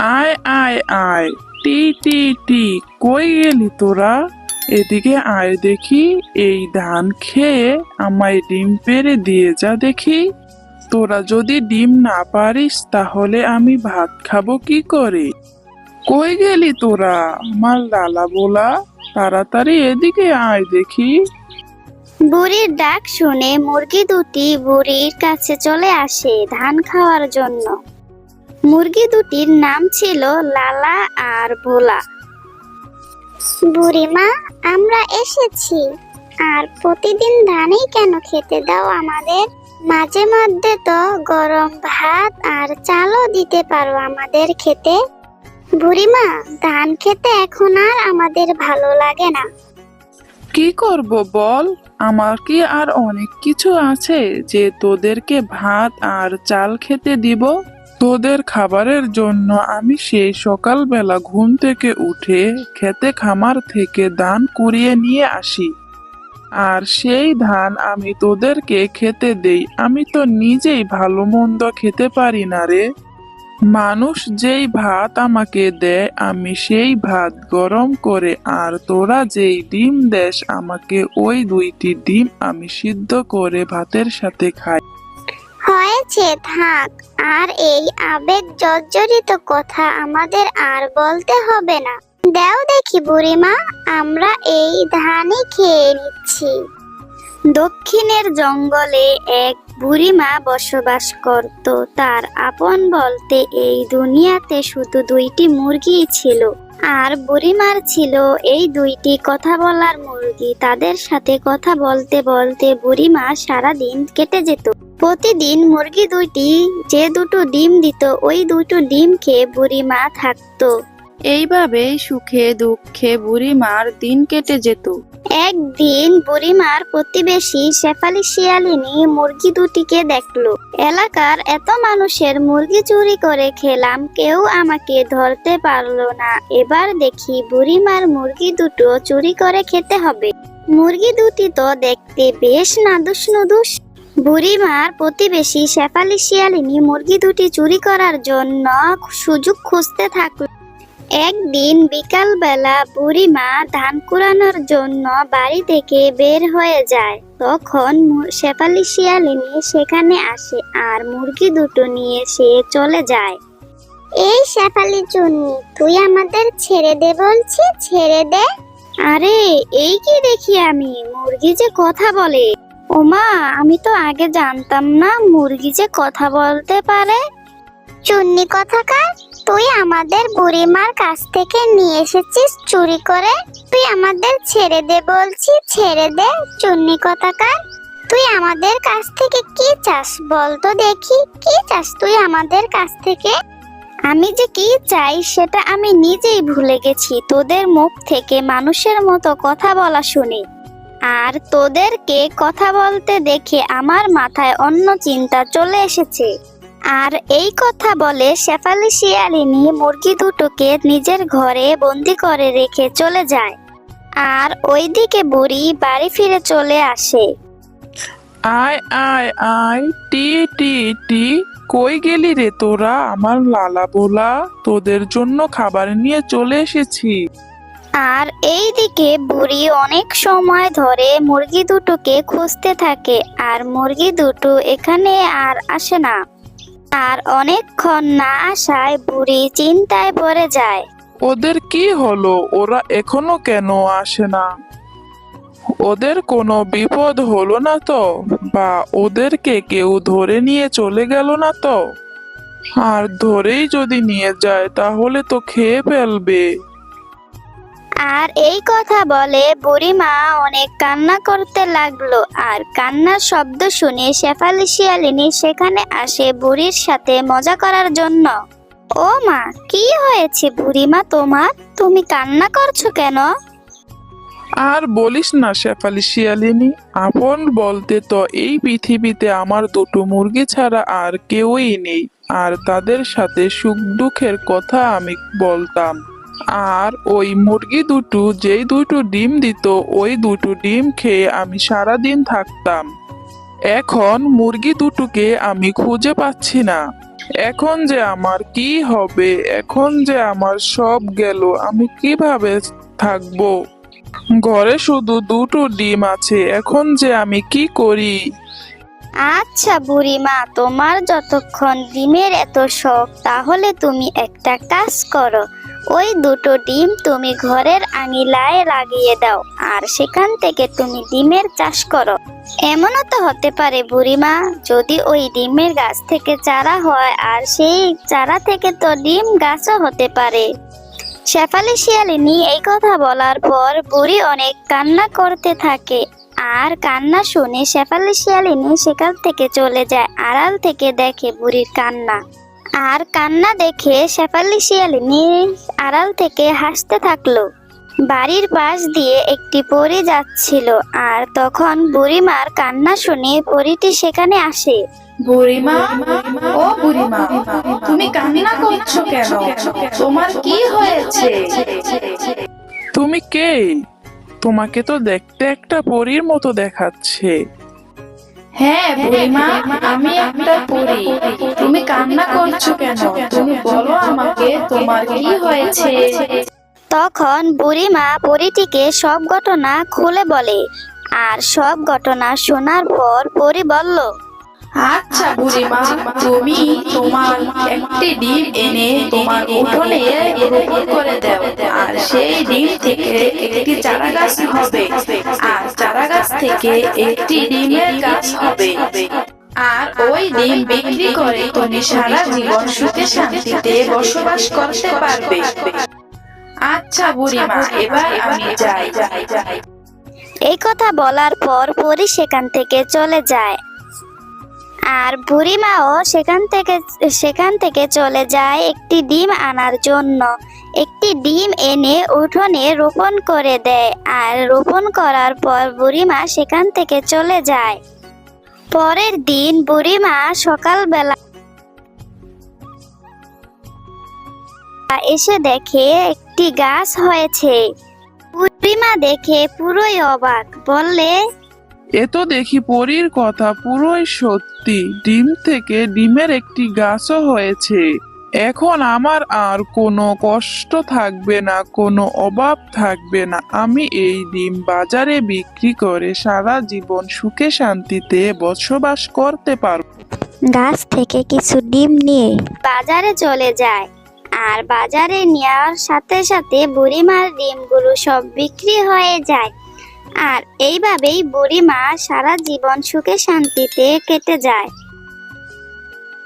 আয় আয় আয় টি টি টি, কই গেলি তোরা? এদিকে আয় দেখি, এই ধান খেয়ে আমায় ডিম পেরে দিয়ে যা দেখি। তোরা যদি ডিম না পারিস, তাহলে আমি ভাত খাব কি করে? কই গেলি তোরা আমার লালা বোলা? তাড়াতাড়ি এদিকে আয় দেখি। বুড়ির ডাক শুনে মুরগি দুটি বুড়ির কাছে চলে আসে ধান খাওয়ার জন্য। মুরগি দুটির নাম ছিল লালা আর ভোলা। বুড়িমা, আমরা এসেছি। আর প্রতিদিন ধানই কেন খেতে দাও আমাদের? মাঝে মধ্যে তো গরম ভাত আর চালও দিতে পারো আমাদের খেতে। বুড়িমা, ধান খেতে এখন আর আমাদের ভালো লাগে না। কি করব বল? আমার কি আর অনেক কিছু আছে যে তোদেরকে ভাত আর চাল খেতে দিব? তোদের খাবারের জন্য আমি সেই সকালবেলা ঘুম থেকে উঠে খেতে খামার থেকে ধান কুড়িয়ে নিয়ে আসি। আর সেই ধান আমি তোদেরকে খেতে দেই। আমি তো নিজেই ভালো মন্দ খেতে পারি না রে। মানুষ যেই ভাত আমাকে দেয়, আমি সেই ভাত গরম করে আর তোরা যেই ডিম দেশ আমাকে ওই দুইটি ডিম আমি সিদ্ধ করে ভাতের সাথে খাই। হয়েছে, থাক। আর এই আবেগ জর্জরিত কথা আমাদের আর বলতে হবে না। দেও দেখি বুড়িমা, আমরা এই ধানই খেয়ে নিচ্ছি। দক্ষিণের জঙ্গলে এক বুড়িমা বসবাস করত। তার আপন বলতে এই দুনিয়াতে শুধু দুইটি মুরগি ছিল। আর বুড়িমার ছিল এই দুইটি কথা বলার মুরগি। তাদের সাথে কথা বলতে বলতে বুড়িমা সারাদিন কেটে যেত। প্রতিদিন মুরগি দুইটি, যে দুটো ডিম দিত, ওই দুটো ডিম খেয়ে বুড়িমা থাকতো। এইভাবেই সুখে, দুঃখে বুড়িমার দিন কেটে যেত। একদিন বুড়িমার প্রতিবেশী শেফালি শিয়ালিনী মুরগি দুটিকে দেখল। এলাকার এত মানুষের মুরগি চুরি করে খেলাম, কেউ আমাকে ধরতে পারল না। এবার দেখি বুড়িমার মুরগি দুটো চুরি করে খেতে হবে। মুরগি দুটি তো দেখতে বেশ নাদুস নুদুস। বুড়িমার প্রতিবেশী শেফালি শিয়ালিনী মুরগি দুটি চুরি করার জন্য সুযোগ খুঁজতে থাকল। একদিন বিকালবেলা বুড়িমা ধান কুড়ানোর জন্য বাড়ি থেকে বের হয়ে যায়। তখন শেফালি শিয়ালিনী সেখানে আসে আর মুরগি দুটো নিয়ে সে চলে যায়। এই শেফালি চুন্নি তুই আমাদের ছেড়ে দে বলছি ছেড়ে দে। আরে এই কি দেখি আমি? মুরগি যে কথা বলে। ওমা আমি তো আগে জানতাম না মুরগি যে কথা বলতে পারে। চুন্নি কথাকার তুই আমাদের বুড়িমার কাছ থেকে নিয়ে এসেছিস চুরি করে? তুই আমাদের ছেড়ে দে বলছি, ছেড়ে দে, চুন্নি কথাকার? তুই আমাদের কাছ থেকে কি চাস বল তো দেখি, কি চাস তুই আমাদের কাছ থেকে? আমি যে কি চাই সেটা আমি নিজেই ভুলে গেছি, তোদের মুখ থেকে মানুষের মতো কথা বলা শুনি। আর তোদেরকে কথা বলতে দেখে আমার মাথায় অন্য চিন্তা চলে এসেছে। আর এই কথা বলে শেফালি শিয়ালিনী মুরগি দুটোকে নিজের ঘরে বন্দি করে রেখে চলে যায়। আর ওইদিকে বুড়ি বাড়ি ফিরে চলে আসে। আয় আয় আয় টি টি টি কই গেলি রে তোরা আমার লালা বোলা? তোদের জন্য খাবার নিয়ে চলে এসেছি। আর এইদিকে বুড়ি অনেক সময় ধরে মুরগি দুটোকে খুঁজতে থাকে আর মুরগি দুটো এখানে আর আসে না। আর অনেকক্ষণ না আসায় বুড়ি চিন্তায় পড়ে যায়। ওদের কি হলো? ওরা এখনও কেন আসে না? ওদের কোনো বিপদ হলো না তো? বা ওদেরকে কেউ ধরে নিয়ে চলে গেল না তো? আর ধরেই যদি নিয়ে যায়, তাহলে তো খেয়ে ফেলবে। আর এই কথা বলে বুড়িমা অনেক কান্না করতে লাগল। আর কান্নার শব্দ শুনে শেফালি শিয়ালিনী সেখানে আসে বুড়ির সাথে মজা করার জন্য। ও মা, কি হয়েছে বুড়িমা তোমার? তুমি কান্না করছ কেন? আর বলিস না শেফালি শিয়ালিনী, আপন বলতে তো এই পৃথিবীতে আমার দুটো মুরগি ছাড়া আর কেউই নেই। আর তাদের সাথে সুখ দুঃখের কথা আমি বলতাম। আর ওই মুরগি দুটো, যেই দুটো ডিম দিত, ওই দুটো ডিম খেয়ে আমি সারা দিন থাকতাম। এখন মুরগি দুটোকে আমি খুঁজে পাচ্ছি না। এখন যে আমার কি হবে? এখন যে আমার সব গেল, আমি কীভাবে থাকব? ঘরে শুধু দুটো ডিম আছে, এখন যে আমি কি করি? আচ্ছা বুড়িমা, তোমার যতক্ষণ ডিমের এত শখ, তাহলে তুমি একটা কাজ করো। ওই দুটো ডিম তুমি ঘরের আঙিলায় লাগিয়ে দাও, আর সেখান থেকে তুমি ডিমের চাষ করো। এমনও তো হতে পারে বুড়িমা, যদি ওই ডিমের গাছ থেকে চারা হয়, আর সেই চারা থেকে তো ডিম গাছও হতে পারে। শেফালি শিয়ালিনী এই কথা বলার পর বুড়ি অনেক কান্না করতে থাকে, আর কান্না শুনে শেফালি শিয়ালিনী সেখান থেকে চলে যায়, আড়াল থেকে দেখে বুড়ির কান্না। আর কান্না দেখে শেফালি শিয়ালিনী আড়াল থেকে হাসতে থাকল। বাড়ির পাশ দিয়ে একটি পরি যাচ্ছিল আর তখন বুড়িমার কান্না শুনে পরিটি সেখানে আসে। বুড়িমা ও বুড়িমা তুমি কান্না করছ কেন? তোমার কি হয়েছে? তুমি কে? তোমাকে তো দেখতে একটা পরীর মতো দেখাচ্ছে। হ্যাঁ বুড়িমা আমি একটা তুমি কান্না করছ কেন? তুমি বলো আমাকে তোমার কি হয়েছে? তখন বুড়িমা পরিটিকে সব ঘটনা খুলে বলে আর সব ঘটনা শোনার পর পরি বলল আচ্ছা বুড়িমা তুমি তোমার একটি ডিম এনে তোমার উঠোনে রোপণ করে দাও আর সেই ডিম থেকে একটি চারা গাছ হবে আর চারা গাছ থেকে একটি ডিমের গাছ হবে। আর ওই ডিম বিক্রি করে তুমি সারা জীবন সুখে শান্তিতে বসবাস করতে পারবে। আচ্ছা বুড়িমা, এবার আমি যাই। যাই যাই এই কথা বলার পর পরি সেখান থেকে চলে যায়। আর বুড়িমাও সেখান থেকে সেখান থেকে চলে যায় একটি ডিম আনার জন্য। একটি ডিম এনে উঠোনে রোপণ করে দেয়। আর রোপণ করার পর বুড়িমা সেখান থেকে চলে যায়। পরের দিন বুড়িমা সকালবেলা এসে দেখে একটি গাছ হয়েছে। বুড়িমা দেখে পুরোই অবাক। বললে, এ তো দেখি পরীর কথা, পুরোই সত্যি। ডিম থেকে ডিমের একটি গাছও হয়েছে। এখন আমার আর কোনো কষ্ট থাকবে না, কোনো অভাব থাকবে না। আমি এই ডিম বাজারে বিক্রি করে সারা জীবন সুখে শান্তিতে বসবাস করতে পারব। গাছ থেকে কিছু ডিম নিয়ে বাজারে চলে যায় আর বাজারে নেওয়ার সাথে সাথে বুড়িমার ডিমগুলো সব বিক্রি হয়ে যায়। আর এইভাবেই বুড়িমা সারা জীবন সুখে শান্তিতে কেটে যায়।